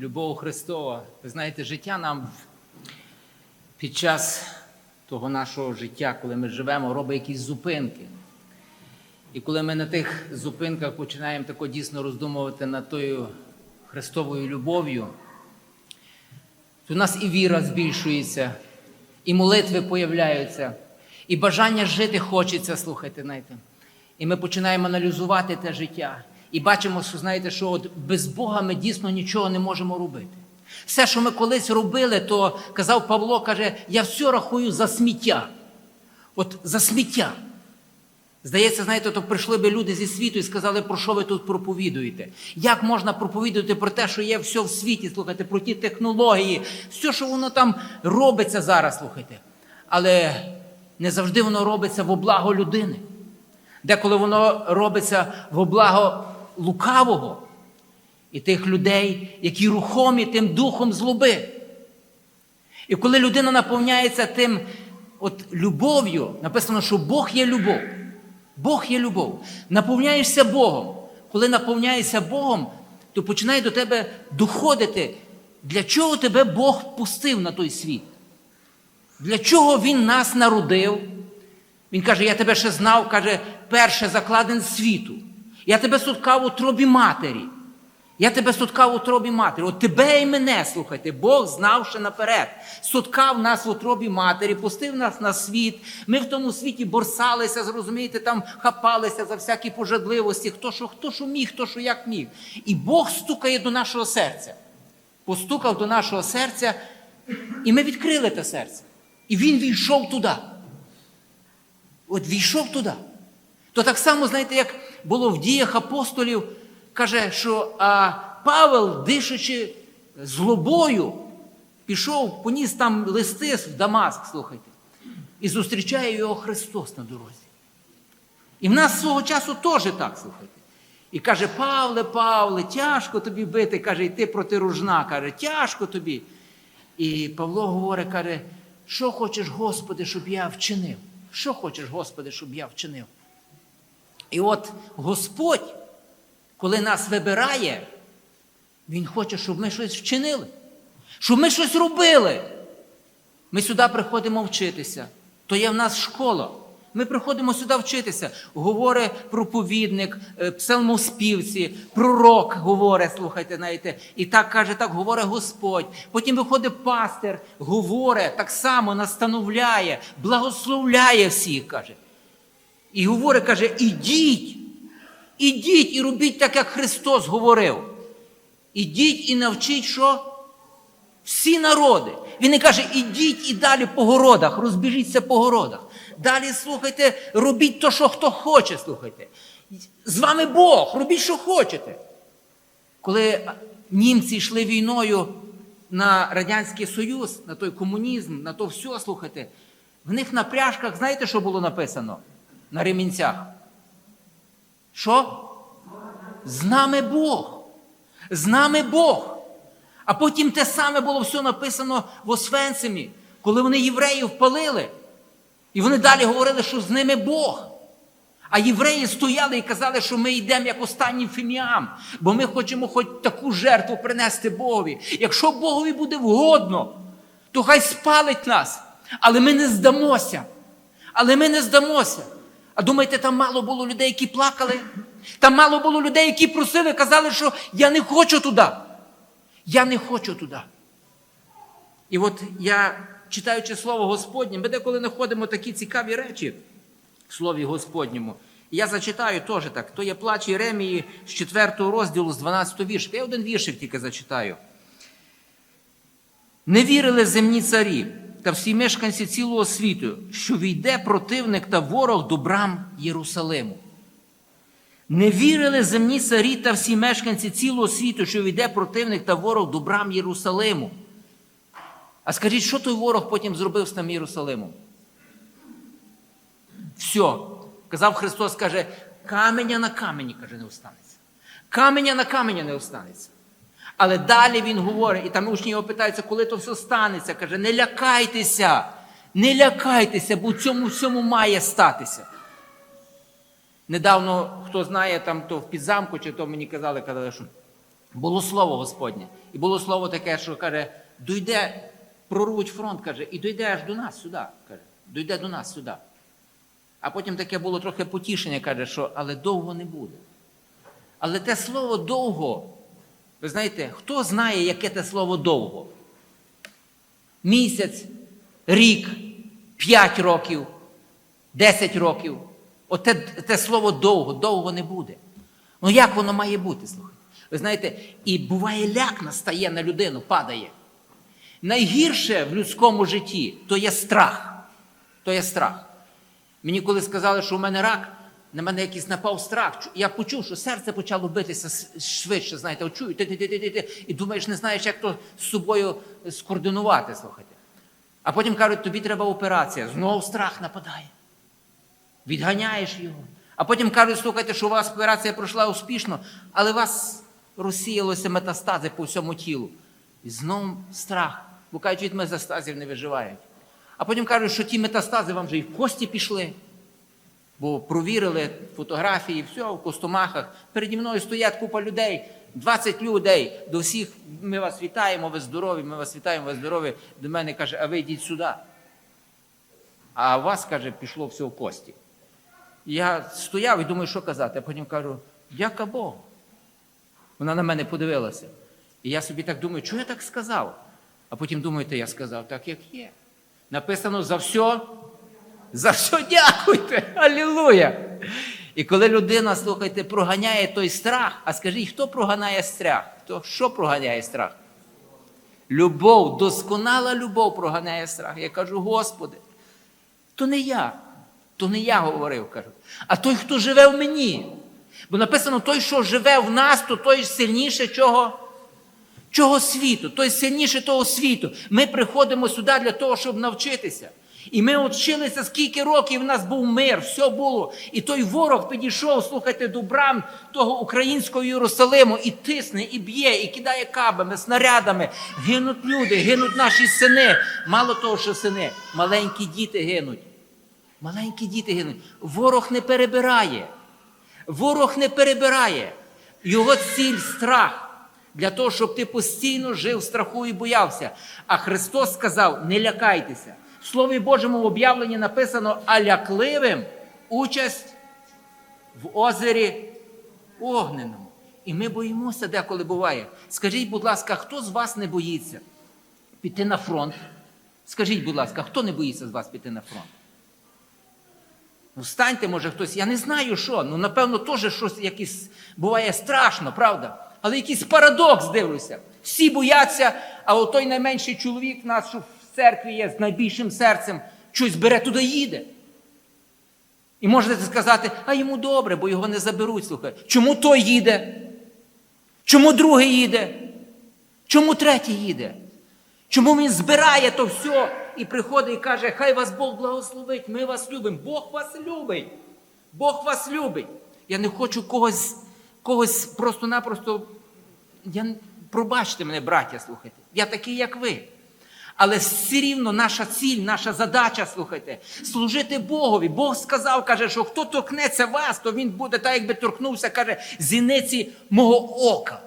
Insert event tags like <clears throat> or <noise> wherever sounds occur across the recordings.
любов Христова. Ви знаєте, життя нам під час того нашого життя, коли ми живемо, робить якісь зупинки. І коли ми на тих зупинках починаємо тако дійсно роздумувати над тою Христовою любов'ю, то у нас і віра збільшується, і молитви появляються, і бажання жити хочеться, слухайте, знаєте. І ми починаємо аналізувати те життя. І бачимо, що знаєте, що от без Бога ми дійсно нічого не можемо робити. Все, що ми колись робили, то казав Павло, каже, я все рахую за сміття. От за сміття. Здається, знаєте, то прийшли би люди зі світу і сказали, про що ви тут проповідуєте? Як можна проповідувати про те, що є все в світі, слухайте, про ті технології, все, що воно там робиться зараз, слухайте. Але не завжди воно робиться во благо людини. Деколи воно робиться во благо лукавого і тих людей, які рухомі тим духом злоби. І коли людина наповняється тим от любов'ю, написано, що Бог є любов. Бог є любов. Наповняєшся Богом. Коли наповняєшся Богом, то починає до тебе доходити, для чого тебе Бог пустив на той світ. Для чого Він нас народив? Він каже: Я тебе ще знав, каже, перше закладен світу. Я тебе суткав у тробі матері. Я тебе суткав у тробі матері. От тебе і мене, слухайте, Бог знав ще наперед. Суткав нас в утробі матері, пустив нас на світ. Ми в тому світі борсалися, зрозумієте, там хапалися за всякі пожадливості, хто що, хто що міг, хто що як міг. І Бог стукає до нашого серця. Постукав до нашого серця, і ми відкрили те серце. І він війшов туди. От війшов туди. То так само, знаєте, як було в діях апостолів, каже, що а Павел, дишачи злобою, пішов, поніс там листи в Дамаск, слухайте, і зустрічає його Христос на дорозі. І в нас свого часу теж так, слухайте. І каже, Павле, Павле, тяжко тобі бити, каже, йти проти ружна, каже, тяжко тобі. І Павло говорить, каже, що хочеш, Господи, щоб я вчинив? Що хочеш, Господи, щоб я вчинив? І от Господь, коли нас вибирає, Він хоче, щоб ми щось вчинили, щоб ми щось робили. Ми сюди приходимо вчитися. То є в нас школа. Ми приходимо сюди вчитися. Говорить проповідник, е, псалмоспівці, пророк говорить, слухайте, знаєте, і так каже, так говорить Господь. Потім виходить пастир, говорить, так само настановляє, благословляє всіх, каже. І говорить, каже, ідіть, ідіть і робіть так, як Христос говорив. Ідіть і навчіть, що? Всі народи. Він не каже, ідіть і далі по городах, розбіжіться по городах. Далі слухайте, робіть то, що хто хоче, слухайте. З вами Бог, робіть, що хочете. Коли німці йшли війною на Радянський Союз, на той комунізм, на то все, слухайте, в них на пряжках, знаєте, що було написано? На ремінцях. Що? З нами Бог. З нами Бог. А потім те саме було все написано в Освенцимі, коли вони євреїв палили. І вони далі говорили, що з ними Бог. А євреї стояли і казали, що ми йдемо як останній фіміам, бо ми хочемо хоч таку жертву принести Богові. Якщо Богові буде вгодно, то хай спалить нас. Але ми не здамося. Але ми не здамося. А думаєте, там мало було людей, які плакали? Там мало було людей, які просили, казали, що я не хочу туди. Я не хочу туди. І от я, читаючи Слово Господнє, ми деколи знаходимо такі цікаві речі в Слові Господньому. Я зачитаю теж так. То є плач Єремії з 4 розділу, з 12 віршика. Я один віршик тільки зачитаю. Не вірили земні царі та всі мешканці цілого світу, що війде противник та ворог до брам Єрусалиму. Не вірили земні царі та всі мешканці цілого світу, що війде противник та ворог до брам Єрусалиму. А скажіть, що той ворог потім зробив з тим Єрусалимом? Все. Казав Христос, каже, каменя на камені, каже, не останеться. Каменя на каменя не останеться. Але далі він говорить, і там учні його питаються, коли то все станеться. Каже, не лякайтеся, не лякайтеся, бо цьому всьому має статися. Недавно, хто знає, там то в підзамку, чи то мені казали, казали, що було слово Господнє. І було слово таке, що каже, дойде, прорвуть фронт, каже, і дойде аж до нас сюди. каже, Дойде до нас сюди. А потім таке було трохи потішення, каже, що але довго не буде. Але те слово довго, ви знаєте, хто знає, яке те слово довго? Місяць, рік, п'ять років, десять років. Оте те слово довго, довго не буде. Ну як воно має бути, слухайте? Ви знаєте, і буває ляк настає на людину, падає. Найгірше в людському житті то є страх. То є страх. Мені коли сказали, що у мене рак, на мене якийсь напав страх. Я почув, що серце почало битися швидше, знаєте, от чую, ти-ти-ти-ти-ти, і думаєш, не знаєш, як то з собою скоординувати, слухайте. А потім кажуть, тобі треба операція. Знову страх нападає. Відганяєш його. А потім кажуть, слухайте, що у вас операція пройшла успішно, але у вас розсіялося метастази по всьому тілу. І знову страх. Бо кажуть, від метастазів не виживають. А потім кажуть, що ті метастази вам вже і в кості пішли. Бо провірили фотографії, все в костомахах. Переді мною стоять купа людей, 20 людей. До всіх ми вас вітаємо, ви здорові, ми вас вітаємо, ви здорові. До мене каже, а ви йдіть сюди. А у вас, каже, пішло все в кості. Я стояв і думаю, що казати, а потім кажу, дяка Богу. Вона на мене подивилася. І я собі так думаю, чого я так сказав? А потім думаю, то я сказав так, як є. Написано за все, за все дякуйте. Алілуя! І коли людина, слухайте, проганяє той страх, а скажіть, хто проганяє страх? Хто що проганяє страх? Любов, досконала любов проганяє страх. Я кажу, Господи, то не я, то не я говорив, кажу, а той, хто живе в мені. Бо написано, той, що живе в нас, то той сильніше чого? Чого світу, той сильніше того світу. Ми приходимо сюди для того, щоб навчитися. І ми вчилися, скільки років в нас був мир, все було. І той ворог підійшов, слухайте, до брам того українського Єрусалиму і тисне, і б'є, і кидає кабами, снарядами. Гинуть люди, гинуть наші сини. Мало того, що сини, маленькі діти гинуть. Маленькі діти гинуть. Ворог не перебирає. Ворог не перебирає. Його ціль страх. Для того, щоб ти постійно жив страху і боявся. А Христос сказав: не лякайтеся. В Слові Божому в об'явленні написано, а лякливим участь в озері огненому. І ми боїмося деколи буває. Скажіть, будь ласка, хто з вас не боїться піти на фронт? Скажіть, будь ласка, хто не боїться з вас піти на фронт? Ну, встаньте, може, хтось. Я не знаю, що. Ну, напевно, теж щось якесь буває страшно, правда? Але якийсь парадокс дивлюся. Всі бояться, а от той найменший чоловік нас, що церкві є з найбільшим серцем, щось бере туди їде. І можете сказати, а йому добре, бо його не заберуть. Слухай. Чому той їде? Чому другий їде? Чому третій їде? Чому він збирає то все і приходить і каже, хай вас Бог благословить, ми вас любимо. Бог вас любить. Бог вас любить. Я не хочу когось, когось просто-напросто. Я... Пробачте мене, браття, слухайте. Я такий, як ви. Але все рівно наша ціль, наша задача, слухайте, служити Богові. Бог сказав, каже, що хто торкнеться вас, то він буде так, якби торкнувся, каже, зіниці мого ока.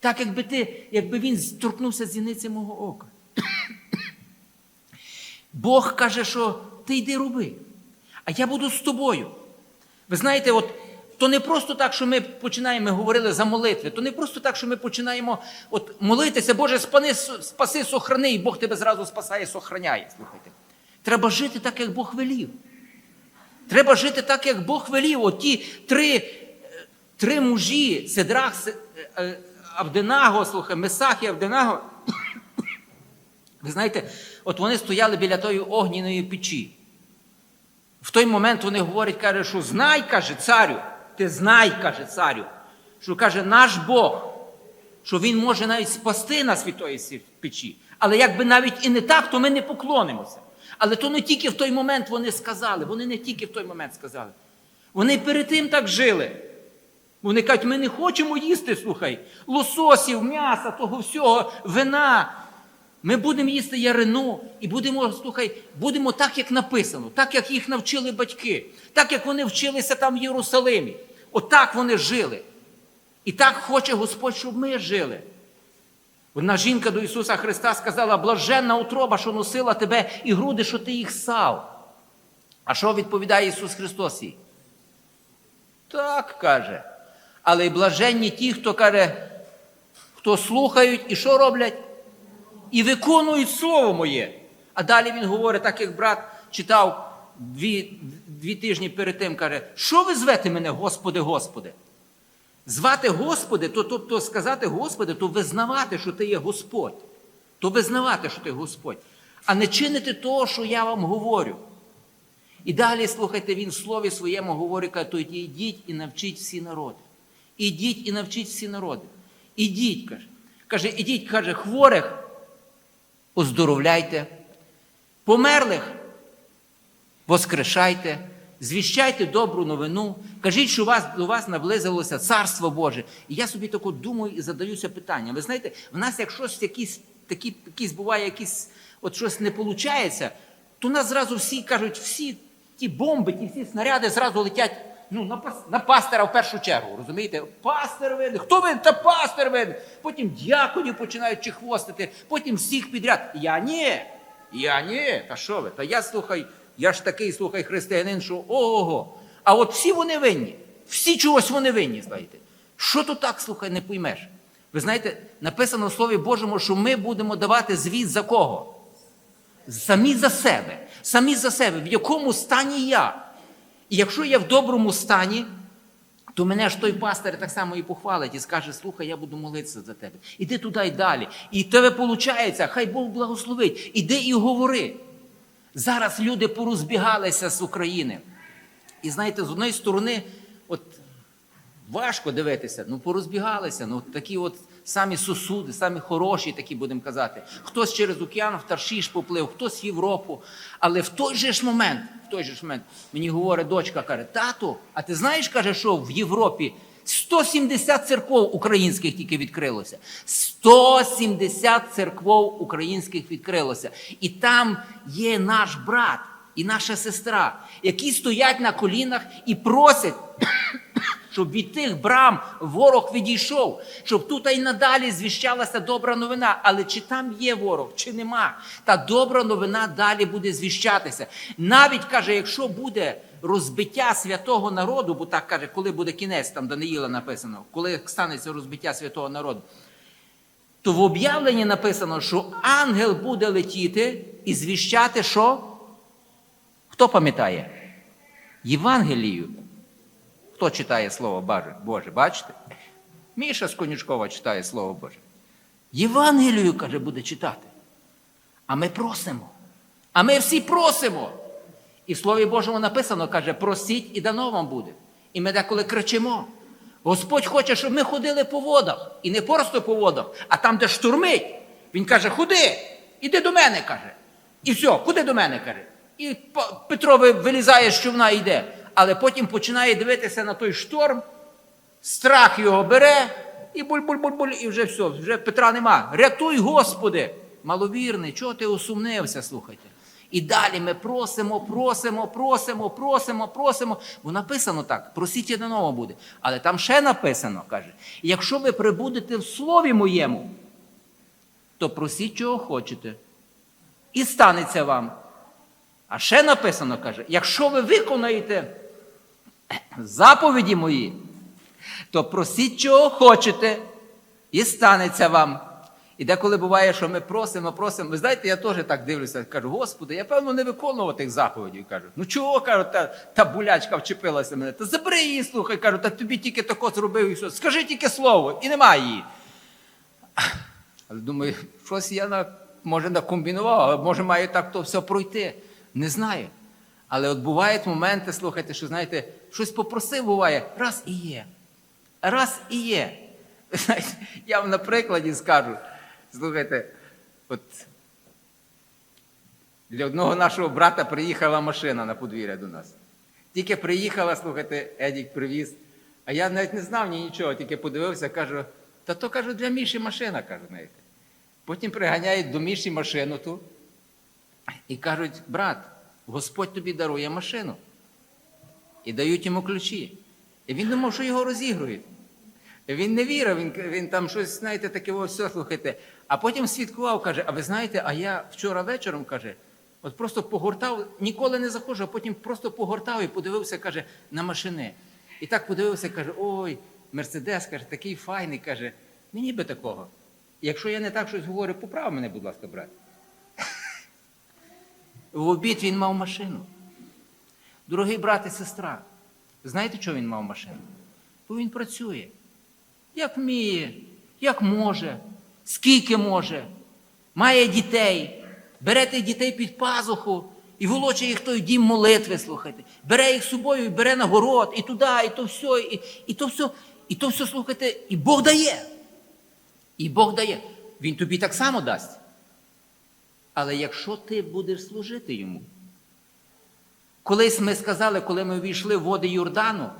Так, якби ти, якби він торкнувся зіниці мого ока. Бог каже, що ти йди роби, а я буду з тобою. Ви знаєте, от то не просто так, що ми починаємо, ми говорили за молитви, то не просто так, що ми починаємо от, молитися, Боже, спани, спаси, сохрани, і Бог тебе зразу спасає, сохраняє. Слухайте. Треба жити так, як Бог велів. Треба жити так, як Бог велів. От ті три, е, три мужі, Седрах, Се- е, е, Авденаго, слухай, Месах і Авденаго. Ви знаєте, от вони стояли біля тої огняної печі. В той момент вони говорять, каже, що знай, каже, царю, ти знай, каже царю, що каже, наш Бог, що він може навіть спасти нас від тої печі. Але якби навіть і не так, то ми не поклонимося. Але то не тільки в той момент вони сказали, вони не тільки в той момент сказали. Вони перед тим так жили. Вони кажуть, ми не хочемо їсти, слухай, лососів, м'яса, того всього, вина. Ми будемо їсти ярину і будемо, слухай, будемо так, як написано, так, як їх навчили батьки, так, як вони вчилися там в Єрусалимі. Отак вони жили. І так хоче Господь, щоб ми жили. Одна жінка до Ісуса Христа сказала: блаженна утроба, що носила тебе, і груди, що ти їх сав. А що відповідає Ісус Христос їй? Так каже. Але й блаженні ті, хто каже, хто слухають і що роблять? І виконують Слово моє. А далі він говорить, так як брат читав дві, дві тижні перед тим, каже, що ви звете мене, Господи, Господи? Звати Господи, то, тобто сказати Господи, то визнавати, що ти є Господь. То визнавати, що ти Господь, а не чинити того, що я вам говорю. І далі, слухайте, він в слові своєму говорить, каже, то йдіть і навчіть всі народи. Ідіть і навчіть всі народи. Ідіть, каже. Каже, ідіть, каже, хворих, оздоровляйте, померлих, воскрешайте, звіщайте добру новину, кажіть, що вас, до вас наблизилося Царство Боже. І я собі тако думаю і задаюся питанням. Ви знаєте, в нас, як щось якісь, такі, якісь буває, якісь, от щось не виходить, то нас зразу всі кажуть, всі ті бомби, ті всі снаряди зразу летять ну, на, пас- на пастора в першу чергу. Розумієте? Пастор винен. Хто винен? Та пастор винен. Потім дяконів починають чехвостити, потім всіх підряд. Я ні. Я ні. Та що ви? Та я слухай, я ж такий слухай християнин, що ого. А от всі вони винні. Всі чогось вони винні, знаєте. Що то так, слухай, не поймеш? Ви знаєте, написано в Слові Божому, що ми будемо давати звіт за кого? Самі за себе, самі за себе, в якому стані я. І якщо я в доброму стані, то мене ж той пастир так само і похвалить і скаже: слухай, я буду молитися за тебе. Іди туди і далі. І тебе виходить, хай Бог благословить. Іди і говори. Зараз люди порозбігалися з України. І знаєте, з однієї сторони, от важко дивитися, ну порозбігалися, ну такі от самі сусуди, самі хороші, такі будемо казати. Хтось через океан в Таршіш поплив, хтось в Європу. Але в той же ж момент, в той же ж момент мені говорить дочка, каже, тату, а ти знаєш, каже, що в Європі 170 церков українських тільки відкрилося. 170 церков українських відкрилося. І там є наш брат і наша сестра, які стоять на колінах і просять щоб від тих брам ворог відійшов, щоб тут і надалі звіщалася добра новина. Але чи там є ворог, чи нема, та добра новина далі буде звіщатися. Навіть каже, якщо буде розбиття святого народу, бо так каже, коли буде кінець, там Даниїла написано, коли станеться розбиття святого народу, то в об'явленні написано, що ангел буде летіти і звіщати, що? Хто пам'ятає? Євангелію. Хто читає Слово Боже? Бачите? Міша з Конючкова читає Слово Боже. Євангелію, каже, буде читати. А ми просимо. А ми всі просимо. І в Слові Божому написано, каже, просіть і дано вам буде. І ми деколи кричимо. Господь хоче, щоб ми ходили по водах. І не просто по водах, а там, де штурмить. Він каже, ходи, іди до мене, каже. І все, куди до мене, каже. І Петро вилізає з човна і йде. Але потім починає дивитися на той шторм, страх його бере, і буль-буль-буль-буль, і вже все, вже Петра нема. Рятуй, Господи! Маловірний, чого ти усумнився, слухайте. І далі ми просимо, просимо, просимо, просимо, просимо. Бо написано так: просіть і вам буде. Але там ще написано, каже: якщо ви прибудете в слові моєму, то просіть, чого хочете, і станеться вам. А ще написано, каже, якщо ви виконаєте заповіді мої, то просіть, чого хочете, і станеться вам. І деколи буває, що ми просимо, просимо. Ви знаєте, я теж так дивлюся, кажу, Господи, я певно не виконував тих заповідей. Кажу, ну чого кажу, та, та булячка вчепилася мене? Та забери її, слухай, кажу, та тобі тільки тако зробив і все. Скажи тільки слово, і немає її. Але думаю, щось я на, може накомбінував, але може має так то все пройти. Не знаю. Але от бувають моменти, слухайте, що знаєте, щось попросив, буває, раз і є. Раз і є. <laughs> Знаєте, я вам на прикладі скажу. Слухайте, от для одного нашого брата приїхала машина на подвір'я до нас. Тільки приїхала, слухайте, Едік привіз. А я навіть не знав ні нічого, тільки подивився, кажу, та то кажу, для Міші машина, кажу, знаєте. Потім приганяють до Міші машину ту і кажуть, брат, Господь тобі дарує машину. І дають йому ключі. І він думав, що його розігрують. Він не вірив, він, він там щось, знаєте, таке все слухайте. А потім свідкував, каже: а ви знаєте, а я вчора вечором каже, от просто погортав, ніколи не заходжу, а потім просто погортав і подивився, каже, на машини. І так подивився, каже, ой, Мерседес, каже, такий файний, каже, мені би такого. Якщо я не так щось говорю, поправ мене, будь ласка, брат. В обід він мав машину. Дорогий брат і сестра, знаєте, чого він мав машину? Бо він працює. Як вміє, як може, скільки може, має дітей, бере тих дітей під пазуху і волоче їх той дім молитви, слухайте. Бере їх з собою і бере на город, і туди, і то все, і, і то все, і то все, слухайте, і Бог дає. І Бог дає. Він тобі так само дасть. Але якщо ти будеш служити йому, колись ми сказали, коли ми увійшли в води Йордану,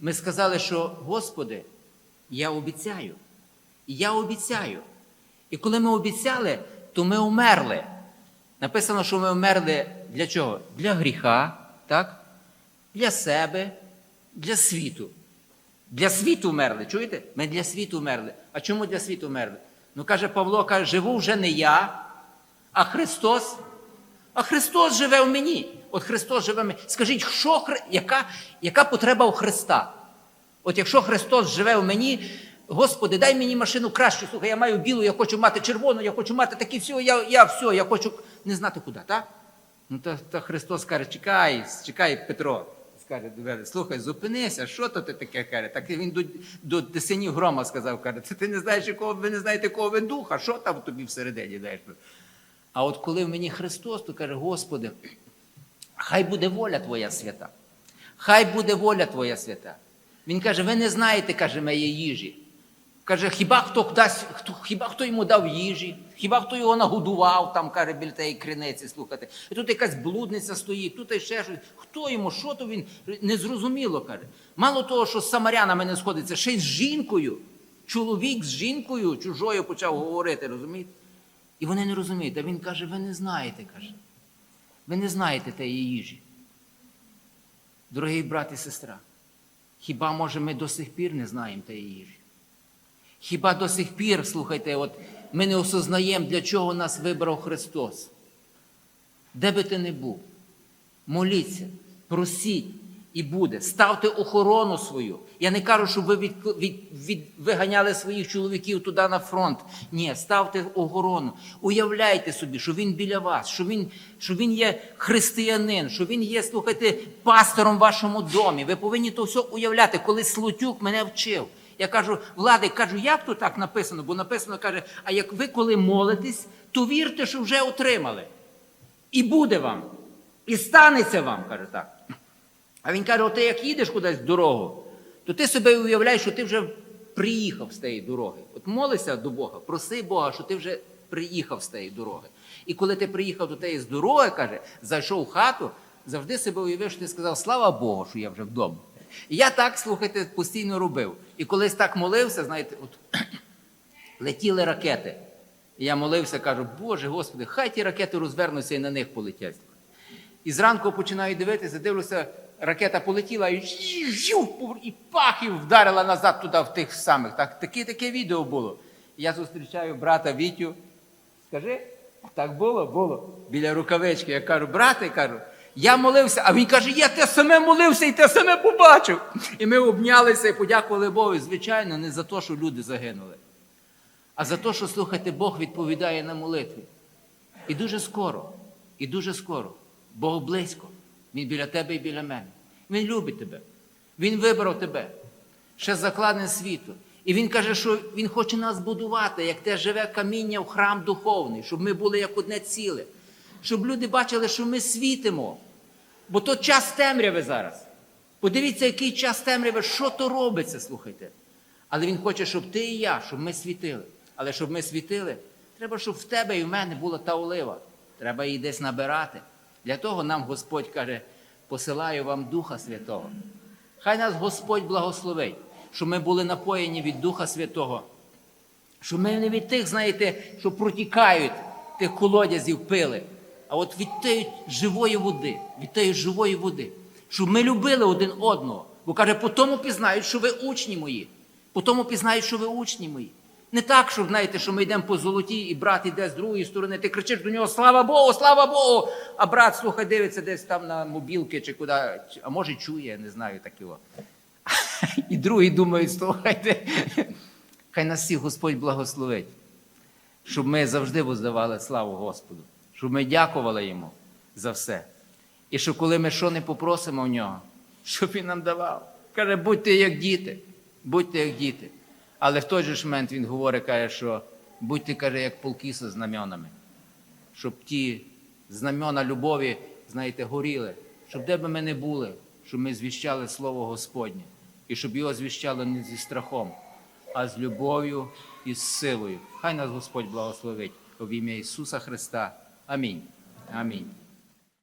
ми сказали, що Господи, я обіцяю. Я обіцяю. І коли ми обіцяли, то ми умерли. Написано, що ми вмерли для чого? Для гріха, так? Для себе, для світу. Для світу вмерли. Чуєте? Ми для світу вмерли. А чому для світу вмерли? Ну, каже Павло, каже, живу вже не я, а Христос. А Христос живе в мені. От Христос живе в мені. Скажіть, що, яка, яка потреба у Христа? От якщо Христос живе в мені, Господи, дай мені машину кращу. Слухай, я маю білу, я хочу мати червону, я хочу мати такі все, я, я все, я хочу не знати куди, так? Ну то, то Христос каже, чекай, чекай, Петро. Скаже слухай, зупинися, що то ти таке каже? Так він до, до, до синів грома сказав, каже, ти не знаєш, якого ви не знаєте, кого ви духа, що там тобі всередині даєш? А от коли в мені Христос, то каже, Господи, хай буде воля Твоя свята. Хай буде воля Твоя свята. Він каже, ви не знаєте, каже, моєї їжі. Каже, хіба хто дасть, хто, хіба хто йому дав їжі, хіба хто його нагодував, там, каже, біля тієї криниці, слухайте. І тут якась блудниця стоїть, тут і ще щось. Хто йому, що то він незрозуміло каже. Мало того, що з самарянами не сходиться, ще й з жінкою. Чоловік з жінкою чужою почав говорити, розумієте? І вони не розуміють. А він каже, ви не знаєте, каже. Ви не знаєте тієї їжі. Дорогий брат і сестра, хіба може ми до сих пір не знаємо тієї їжі? Хіба до сих пір, слухайте, от ми не осознаємо, для чого нас вибрав Христос? Де би ти не був, моліться, просіть і буде. Ставте охорону свою. Я не кажу, щоб ви від, від, від, виганяли своїх чоловіків туди на фронт. Ні, ставте охорону. Уявляйте собі, що він біля вас, що він, що він є християнин, що він є, слухайте, пастором в вашому домі. Ви повинні то все уявляти, коли Слотюк мене вчив. Я кажу, влади, кажу, як то так написано? Бо написано, каже, а як ви коли молитесь, то вірте, що вже отримали. І буде вам. І станеться вам, каже так. А він каже: ти як їдеш кудись в дорогу, то ти себе уявляєш, що ти вже приїхав з тієї дороги. От молися до Бога, проси Бога, що ти вже приїхав з тієї дороги. І коли ти приїхав до тієї дороги, каже, зайшов в хату, завжди себе уявив, що ти сказав, слава Богу, що я вже вдома. І я так, слухайте, постійно робив. І колись так молився, знаєте, от <clears throat> летіли ракети. І я молився, кажу, Боже Господи, хай ті ракети розвернуться і на них полетять. І зранку починаю дивитися, дивлюся, ракета полетіла і, і пах, і вдарила назад туди, в тих самих. Так, таке, таке відео було. Я зустрічаю брата Вітю. Скажи, так було? Було. Біля рукавички. Я кажу, брате, кажу, я молився, а він каже, я те саме молився і те саме побачив. І ми обнялися і подякували Богу. Звичайно, не за те, що люди загинули, а за те, що, слухайте, Бог відповідає на молитві. І дуже скоро, і дуже скоро. Бог близько. Він біля тебе і біля мене. Він любить тебе. Він вибрав тебе. Ще закладне світу. І він каже, що він хоче нас будувати, як те живе каміння в храм духовний, щоб ми були як одне ціле. Щоб люди бачили, що ми світимо. Бо то час темряви зараз. Подивіться, який час темряви, що то робиться, слухайте. Але він хоче, щоб ти і я, щоб ми світили. Але щоб ми світили, треба, щоб в тебе і в мене була та олива. Треба її десь набирати. Для того нам Господь каже, посилаю вам Духа Святого. Хай нас Господь благословить, щоб ми були напоєні від Духа Святого. Щоб ми не від тих, знаєте, що протікають тих колодязів пили, а от від тієї живої води, від тієї живої води. Щоб ми любили один одного. Бо каже, по тому пізнають, що ви учні мої. У тому пізнають, що ви учні мої. Не так, що знаєте, що ми йдемо по золоті, і брат іде з другої сторони, ти кричиш до нього Слава Богу, слава Богу! А брат, слухай, дивиться десь там на мобілки чи куди, а може чує, не знаю такого. <laughs> І другий думає, слухайте, хай нас всіх Господь благословить, щоб ми завжди воздавали славу Господу, щоб ми дякували Йому за все. І що коли ми що не попросимо в нього, щоб він нам давав. Каже, будьте як діти, будьте як діти. Але в той же момент він говорить, каже, що будьте, каже, як полки зі знаменами, щоб ті знамена любові, знаєте, горіли, щоб де би ми не були, щоб ми звіщали Слово Господнє, і щоб його звіщали не зі страхом, а з любов'ю і з силою. Хай нас Господь благословить в ім'я Ісуса Христа. Амінь. Амінь.